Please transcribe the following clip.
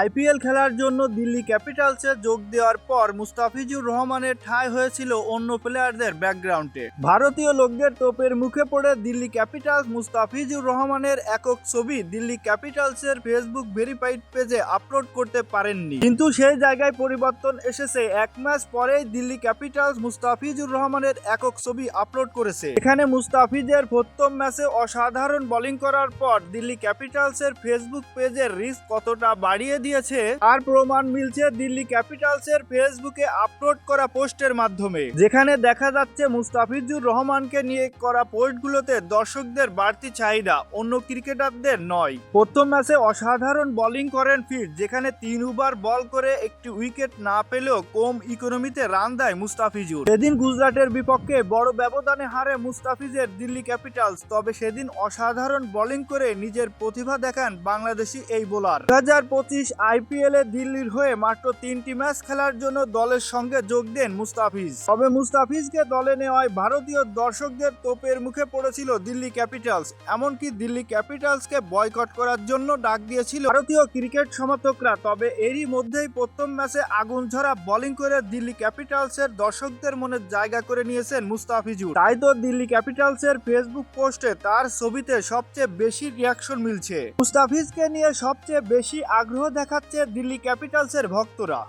IPL খেলার জন্য দিল্লি ক্যাপিটালসে যোগ দেওয়ার পর মুস্তাফিজুর রহমানের ঠাঁই হয়েছিল অন্য প্লেয়ারদের ব্যাকগ্রাউন্ডে। ভারতীয় লোকদের তোপের মুখে পড়ে দিল্লি ক্যাপিটালস মুস্তাফিজুর রহমানের একক ছবি দিল্লি ক্যাপিটালসের ফেসবুক ভেরিফাইড পেজে আপলোড করতে পারেননি। কিন্তু সেই জায়গায় পরিবর্তন এসেছে। এক ম্যাচ পরেই দিল্লি ক্যাপিটালস মুস্তাফিজুর রহমানের একক ছবি আপলোড করেছে। এখানে মুস্তাফিজের প্রথম ম্যাচে অসাধারণ বোলিং করার পর দিল্লি ক্যাপিটালসের ফেসবুক পেজের রিস্ক কতটা বাড়িয়ে দিয়েছে আর প্রমাণ মিলছে দিল্লি ক্যাপিটালসের ফেসবুকে আপলোড করা পোস্টের মাধ্যমে। যেখানে দেখা যাচ্ছে মুস্তাফিজুর রহমানকে নিয়ে করা পোস্টগুলোতে দর্শকদের বাড়তি চাহিদা, অন্য ক্রিকেটারদের নয়। প্রথম ম্যাচে অসাধারণ বোলিং করেন ফিট যেখানে তিন ওভার বল করে একটি উইকেট না পেলেও কম ইকোনমিতে রান দেয় মুস্তাফিজুর। সেদিন গুজরাটের বিপক্ষে বড় ব্যবধানে হারে মুস্তাফিজের দিল্লি ক্যাপিটালস, তবে সেদিন অসাধারণ বোলিং করে নিজের প্রতিভা দেখান বাংলাদেশি এই বোলার দু হাজার পঁচিশ আইপিএল এ দিল্লির হয়ে মাত্র তিনটি ম্যাচ খেলার জন্য দলের সঙ্গে যোগ দেন মুস্তাফিজ। তবে মুস্তাফিজকে দলে নেওয়ায় ভারতীয় দর্শকদের তোপের মুখে পড়েছিল দিল্লি ক্যাপিটালস। এমনকি দিল্লি ক্যাপিটালসকে বয়কট করার জন্য ডাক দিয়েছিল ভারতীয় ক্রিকেট সমর্থকরা। তবে এরই মধ্যেই প্রথম ম্যাচে আগুন ঝরা বোলিং করে দিল্লি ক্যাপিটালসের দর্শকদের মনে জায়গা করে নিয়েছেন মুস্তাফিজুর। তাই তো দিল্লি ক্যাপিটালসের ফেসবুক পোস্টে তার ছবিতে সবচেয়ে বেশি রিয়াকশন মিলছে। মুস্তাফিজকে নিয়ে সবচেয়ে বেশি আগ্রহ দেখাচ্ছে দিল্লি ক্যাপিটালসের ভক্তরা।